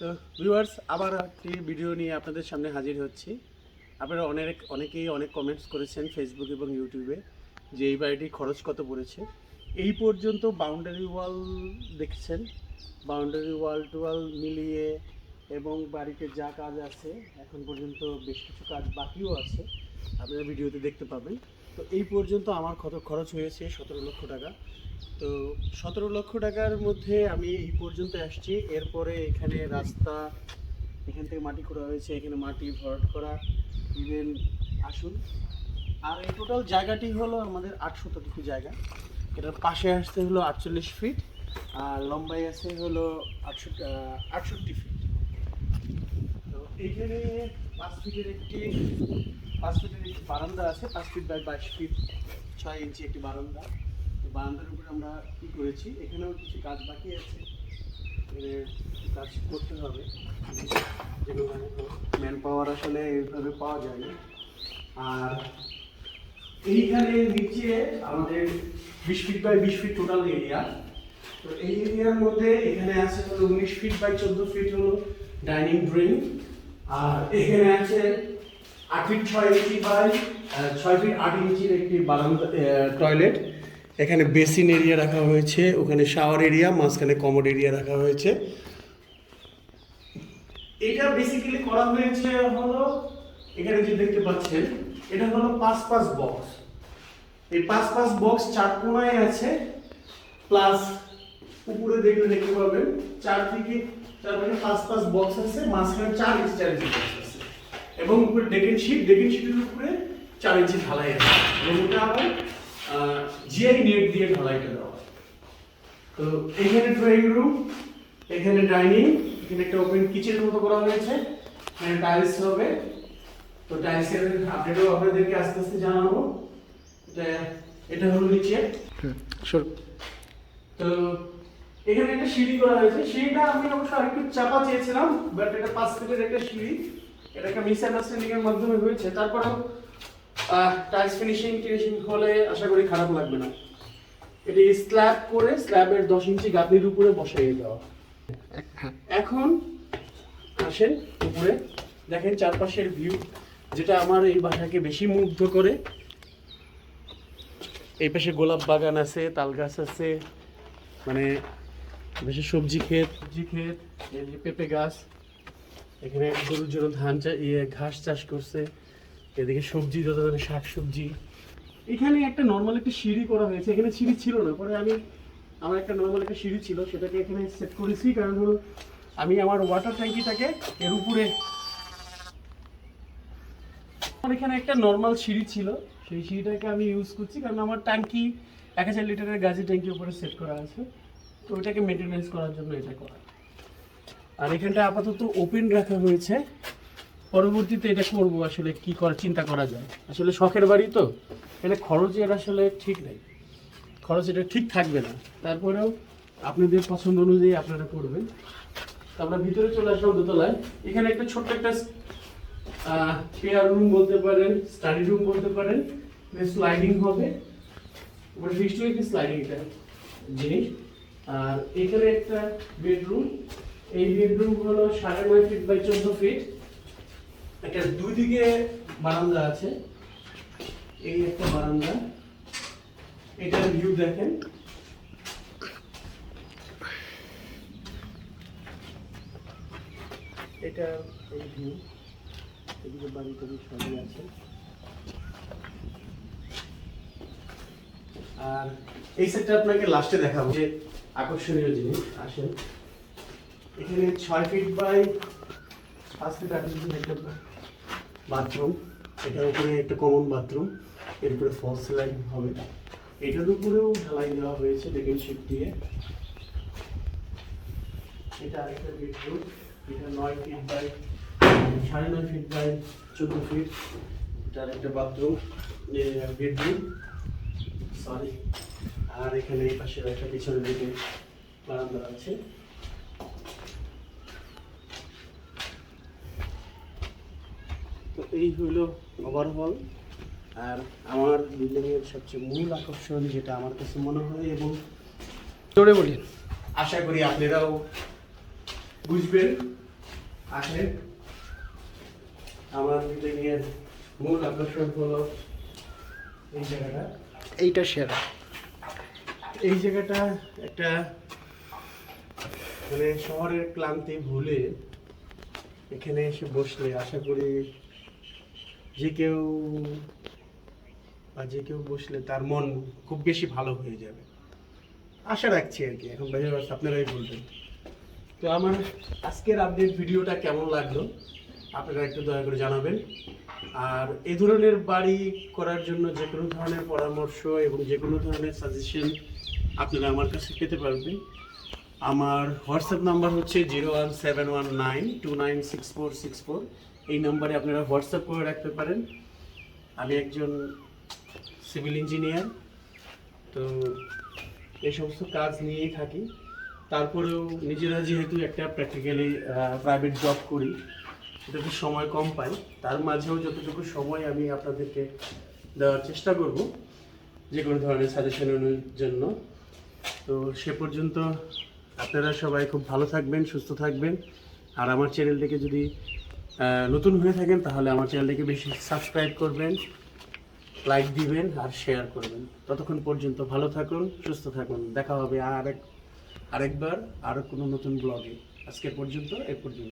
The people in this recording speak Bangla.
তো ভিউয়ার্স আবার একটি ভিডিও নিয়ে আপনাদের সামনে হাজির হচ্ছি। আপনারা অনেক, অনেকেই অনেক কমেন্টস করেছেন ফেসবুক এবং ইউটিউবে যে এই বাড়িটির খরচ কত পড়েছে। এই পর্যন্ত বাউন্ডারি ওয়াল দেখছেন। বাউন্ডারি ওয়াল টুয়াল মিলিয়ে এবং বাড়িতে যা কাজ আছে, এখন পর্যন্ত বেশ কিছু কাজ বাকিও আছে। আপনারা ভিডিওতে দেখতে পাবেন। তো এই পর্যন্ত আমার কত খরচ হয়েছে? সতেরো লক্ষ টাকা। তো সতেরো লক্ষ টাকার মধ্যে আমি এই পর্যন্ত আসছি। এরপরে এখানে রাস্তা, এখান থেকে মাটি করা হয়েছে। এখানে মাটি ভরাট করা। ইভেন আসুন। আর এই টোটাল জায়গাটি হলো আমাদের আটশো শতটুকু জায়গা। এটার পাশে আসতে হলো আটচল্লিশ ফিট আর লম্বাই আছে হলো আটষট্টি আটষট্টি ফিট তো এখানে পাঁচ ফিটের একটি, পাঁচ ফিটের একটি বারান্দা আছে, পাঁচ ফিট বাই বাইশ ফিট ছয় ইঞ্চি একটি বারান্দা। বারান্দার উপরে আমরা কী করেছি? এখানেও কিছু কাজ বাকি আছে। কাজ করতে হবে। যেগুলো ম্যান পাওয়ার আসলে এইভাবে পাওয়া যায় না। আর এইখানে নিচে আমাদের বিশ ফিট বাই বিশ ফিট টোটাল এরিয়া তো এই এরিয়ার মধ্যে এখানে আছে হলো উনিশ ফিট বাই চোদ্দ ফিট হলো ডাইনিং ড্রিং আর এখানে আছে আট ফিট ছয় ইঞ্চি বাই ছয় ফিট আট ইঞ্চির একটি বারান্দা টয়লেট এখানে বেসিন এরিয়া রাখা হয়েছে, ওখানে শাওয়ার এরিয়া মাঝখানে কমোড এরিয়া রাখা হয়েছে। এটা বেসিক্যালি করা হয়েছে হলো, এখানে যে দেখতে পাচ্ছেন, এটা হলো পাঁচ পাঁচ বক্স এই পাঁচ পাঁচ বক্স চার কোনায় আছে প্লাস উপরে দেখলে দেখতে পাবেন চার চার মানে পাঁচ পাঁচ বক্স আছে মাঝখানে চার ইঞ্চি চার ইঞ্চি বক্স আছে। এবং উপরে ডেকেন শিট ডেকেন শিটের উপরে চার ইঞ্চি ঢালাই আছে। এবং ওটা আবার জিআই নেট দিয়ে ঢালাইটা দেওয়া তো এখানে ড্রয়িং রুম এখানে ডাইনিং এখানে একটা ওপেন কিচেনের মতো করা হয়েছে। এখানে টাইলস হবে। তো টাইলসের আপডেটও আপনাদেরকে আস্তে আস্তে জানাব। এটা এটা হলো নিচে। তো এখানে একটা সিঁড়ি করা হয়েছে সিঁড়িটা আমি অবশ্য আরেকটু চাপা চেয়েছিলাম বাট এটা পাঁচ ফিটের একটা সিঁড়ি, এটা একটা মিস আন্ডারস্ট্যান্ডিং এর মাধ্যমে হয়েছে। তারপরেও টাইলস ফিনিশিং টিনিশিং হলে আশা করি খারাপ লাগবে না। এটি স্ল্যাব করে স্ল্যাবের দশ ইঞ্চি গাঁথনির উপরে বসাইয়ে দেওয়া। এখন আসেন উপরে। দেখেন চারপাশের ভিউ যেটা আমার এই বাসাকে বেশি মুগ্ধ করে। এই পাশে গোলাপ বাগান আছে, তাল গাছ আছে মানে বেশি সবজি ক্ষেত। সবজি ক্ষেত, এই পেঁপে গাছ, এখানে গরুর জন্য ধান ইয়ে ঘাস চাষ করছে। এদিকে সবজি যত ধরনের শাক সবজি এখানে একটা নর্মাল একটা সিঁড়ি করা হয়েছে। এখানে সিঁড়ি ছিল না, পরে আমি, আমার একটা নর্মাল একটা সিঁড়ি ছিল, সেটাকে এখানে সেট করেছি। কারণ হলো, আমি আমার ওয়াটার ট্যাঙ্কিটাকে এর উপরে আমার এখানে একটা নর্মাল সিঁড়ি ছিল। সেই সিঁড়িটাকে আমি ইউজ করছি। কারণ আমার ট্যাঙ্কি, এক হাজার লিটারের গাজের ট্যাঙ্কি উপরে সেট করা আছে। তো ওটাকে মেনটেনেন্স করার জন্য এটা করা। আর এখানটা আপাতত ওপেন রাখা হয়েছে। পরবর্তীতে এটা করব আসলে কি করা, চিন্তা করা যায়। আসলে শখের বাড়ি তো এটা খরচের আসলে ঠিক নেই। খরচ এটা ঠিক থাকবে না। তারপরেও আপনাদের পছন্দ অনুযায়ী আপনারা করবেন। আমরা ভিতরে চলে আসলাম দোতলায়। এখানে একটা ছোট্ট একটা চেয়ার রুম বলতে পারেন স্টাডি রুম বলতে পারেন। স্লাইডিং হবে। উপরে ফিক্সড হয়ে স্লাইডিং এটা? জিনিস? আর এখানে একটা বেডরুম এই বেডরুম হলো সাড়ে নয় ফিট বাই চোদ্দ ফিট একটা দুই দিকে বারান্দা আছে। এই একটা বারান্দা। এটার ভিউ দেখেন। এটা এই ভিউ এদিকে বাড়ি টাড়ি সবই আছে। আর এই সেটটা আপনাকে লাস্টে দেখাবো যে আকর্ষণীয় জিনিস, আসেন। এখানে ছয় ফিট বাই পাঁচ ফিট আট ফিট একটা বাথরুম এটার উপরে একটা কমন বাথরুম এর উপরে ফলস লাইন হবে। এটার উপরেও ঢালাই দেওয়া হয়েছে ডেকেন শিট দিয়ে। এটা আরেকটা বেডরুম এটা নয় ফিট বাই সাড়ে নয় ফিট বাই চোদ্দ ফিট এটা আরেকটা বাথরুম বেডরুম সরি আর এখানে এই পাশে একটা পিছনের দিকে বারান্দা আছে। তো এই হইল ওভারঅল আর আমার বিল্ডিং এর সবচেয়ে মূল আকর্ষণ যেটা আমার কাছে মনে হয় এবং জোরে বলেন আশা করি আপনারাও বুঝবেন। আসেন। আমার বিল্ডিংয়ের মূল আকর্ষণ হলো এই জায়গাটা। এইটা সেরা। এই জায়গাটা একটা মানে শহরের ক্লান্তি ভুলে এখানে এসে বসলে আশা করি যে কেউ বা যে কেউ বসলে তার মন খুব বেশি ভালো হয়ে যাবে। আশা রাখছি আর কি, এখন বাইরে আপনারাই বলবেন। তো আমার আজকের আপডেট ভিডিওটা কেমন লাগল, আপনারা একটু দয়া করে জানাবেন। আর এই ধরনের বাড়ি করার জন্য যে কোনো ধরনের পরামর্শ এবং যে কোনো ধরনের সাজেশন আপনারা আমার কাছে পেতে পারবেন। আমার হোয়াটসঅ্যাপ নাম্বার হচ্ছে zero one seven one nine two nine six four six four এই নাম্বারে আপনারা হোয়াটসঅ্যাপ করে রাখতে পারেন। আমি একজন সিভিল ইঞ্জিনিয়ার তো এই সমস্ত কাজ নিয়েই থাকি। তারপরেও নিজেরা যেহেতু একটা প্র্যাকটিক্যালি প্রাইভেট জব করি সেটাতে সময় কম পাই, তার মাঝেও যতটুকু সময় আমি আপনাদেরকে দেওয়ার চেষ্টা করব, যে কোনো ধরনের সাজেশনের জন্য। তো সে পর্যন্ত আপনারা সবাই খুব ভালো থাকবেন, সুস্থ থাকবেন। আর আমার চ্যানেলটিকে যদি নতুন হয়ে থাকেন, তাহলে আমার চ্যানেলটিকে বেশি সাবস্ক্রাইব করবেন, লাইক দিবেন, আর শেয়ার করবেন। ততক্ষণ পর্যন্ত ভালো থাকুন, সুস্থ থাকুন। দেখা হবে আরেক আরেকবার আরও কোনো নতুন ব্লগে। আজকের পর্যন্ত, এ পর্যন্ত।